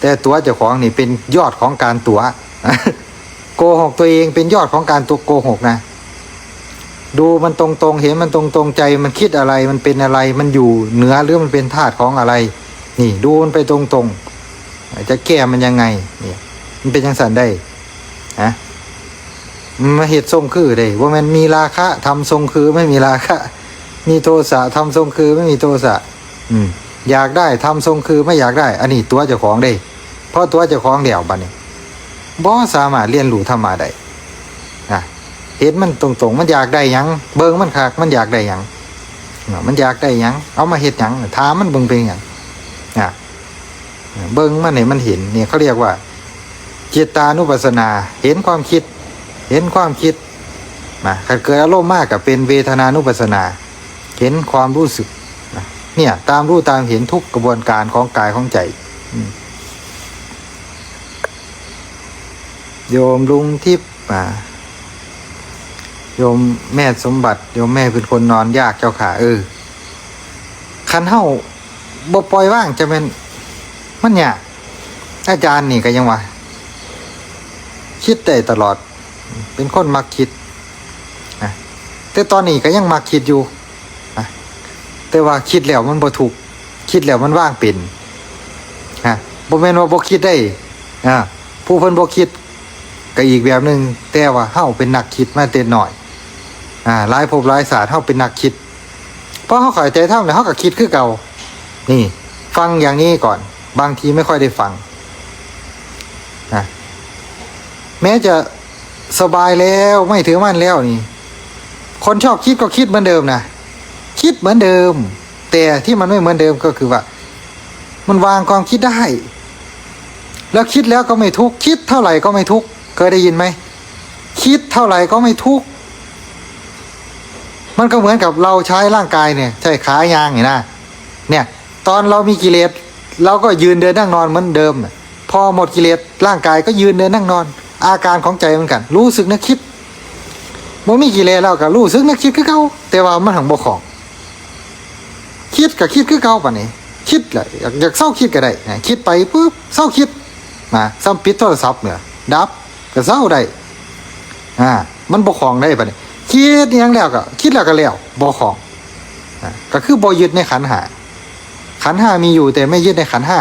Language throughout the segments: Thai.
แต่ตัวเจ้าของนี่เป็นยอดของการตัวโกหกตัวเองเป็นยอดของการตัวโกหกนะ ดูมันตรงๆ เห็นมันตรงๆใจ มันคิดอะไรมันเป็นอะไร มันอยู่เหนือหรือมันเป็นธาตุของอะไร นี่ ดูมันไปตรงๆจะแก้มันยังไงนี่มันเป็นยังสันได้ฮะมาเหตุทรงคือได้ว่ามันมีราคะทำทรงคือไม่มีราคะ มีโทสะทำทรงคือไม่มีโทสะอืมอยากได้ทำทรงคือไม่อยากได้ อันนี้ตัวเจ้าของได้ เพราะตัวเจ้าของเดี่ยวบัดนี้บ่สามารถเรียนรู้ธรรมะได้นะเห็นมันตรงๆ มันอยากได้ยังเบิ่งมันคักมันอยากได้ยังมันอยากได้ยังเอามาเฮ็ดยังถามมันเบิ่งเป็นยังอะเบิ่งมันให้มันเห็นเนี่ยเขาเรียกว่าจิตตานุปัสสนา เห็นความคิด เห็นความคิดนะถ้าเกิดอารมณ์มากกับเป็นเวทนานุปัสสนา เห็นความรู้สึกเนี่ยตามรู้ตามเห็นทุกกระบวนการของกายของใจอืม โยมลุงทิพย์อ่าโยมแม่สมบัติ โยมแม่เป็นคนนอนยากเจ้าขาเออคันเฮาบ่ปล่อยว่างจะเป็นมันยากอาจารย์นี่ก็ยังว่าคิดได้ตลอด เป็นคนมักคิดนะแต่ตอนนี้ก็ยังมักคิดอยู่นะแต่ว่าคิดแล้วมันบ่ถูก คิดแล้วมันว่างเป็นฮะบ่แม่นว่าบ่คิดได้อ่าผู้เพิ่นบ่คิด ก็อีกแบบหนึ่งแต่ว่าเฮาเป็นนักคิดมาแต่น้อย อ่าหลายภพหลายศาสตร์เฮาเป็นนักคิดเพราะเฮาข้าใจทำแล้วเฮาก็คิดคือเก่า นี่ ฟังอย่างนี้ก่อน บางทีไม่ค่อยได้ฟังนะแม้จะสบายแล้วไม่ถือมั่นแล้วนี่ คนชอบคิดก็คิดเหมือนเดิมนะคิดเหมือนเดิม แต่ที่มันไม่เหมือนเดิมก็คือว่า มันวางความคิดได้ แล้วคิดแล้วก็ไม่ทุกคิดเท่าไหร่ก็ไม่ทุกข์ เคยได้ยินไหม คิดเท่าไหร่ก็ไม่ทุกข์มันก็เหมือนกับเราใช้ร่างกายเนี่ย ใช้ขายางอย่างนะเนี่ย ตอนเรามีกิเลสเราก็ยืนเดินนั่งนอนเหมือนเดิม พอหมดกิเลสร่างกายก็ยืนเดินนั่งนอน อาการของใจเหมือนกัน รู้สึกนึกคิดบ่มีกิเลสแล้วก็รู้สึกนึกคิดคือเก่าแต่ว่ามันหังบ่ของ คิดกับคิดคือเก่าป่ะนี่คิดเลยอยากอยากเศร้าคิดก็ได้คิดไปปุ๊บเศร้าคิดมาซ้ำปิดโทรศัพท์เนี่ยดับ ก็เศร้าได้อ่ามันบ่ของได้ป่ะนี่ยคิดยังแล้วก็คิดแล้วก็แล้วบ่ของอ่าก็คือบ่ยึดในขันห้าขันห้ามีอยู่แต่ไม่ยึดในขันห้า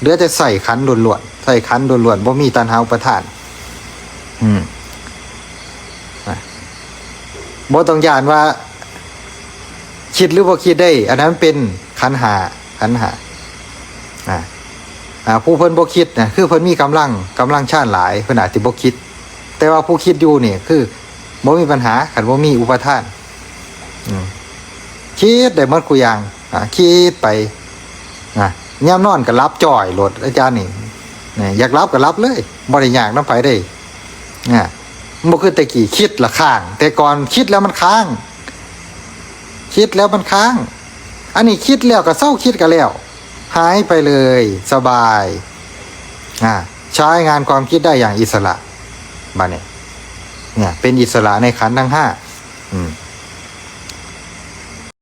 เหลือแต่ใส่ขันล้วนๆใส่ขันล้วนๆบ่มีตัณหาอุปทาน อืมบ่ต้องยานว่า คิดหรือบ่คิดได้ อันนั้นเป็นขันหาขันหาอ่า อ่าผู้เพิ่นบ่คิดนะคือเพิ่นมีกำลังกำลังชาติหลายเพิ่นอาจสิบ่คิด แต่ว่าผู้คิดอยู่นี่คือบ่มีปัญหาคันบ่มีอุปทานคิดได้หมดกูอย่างอ่าคิดไปอ่ายามนอนก็รับจ่อยโหลดอาจารย์นี่นี่อยากรับก็รับเลยบ่ได้ยากนำไผได้อ่ามันบ่คือแต่กี้คิดละข้าง แต่ก่อนคิดแล้วมันค้าง คิดแล้วมันค้าง อันนี้คิดแล้วก็เศร้าคิดกันแล้ว หายไปเลยสบายอ่าใช้งานความคิดได้อย่างอิสระมาเนี่ยเนี่ยเป็นอิสระในขันทั้งห้าอืม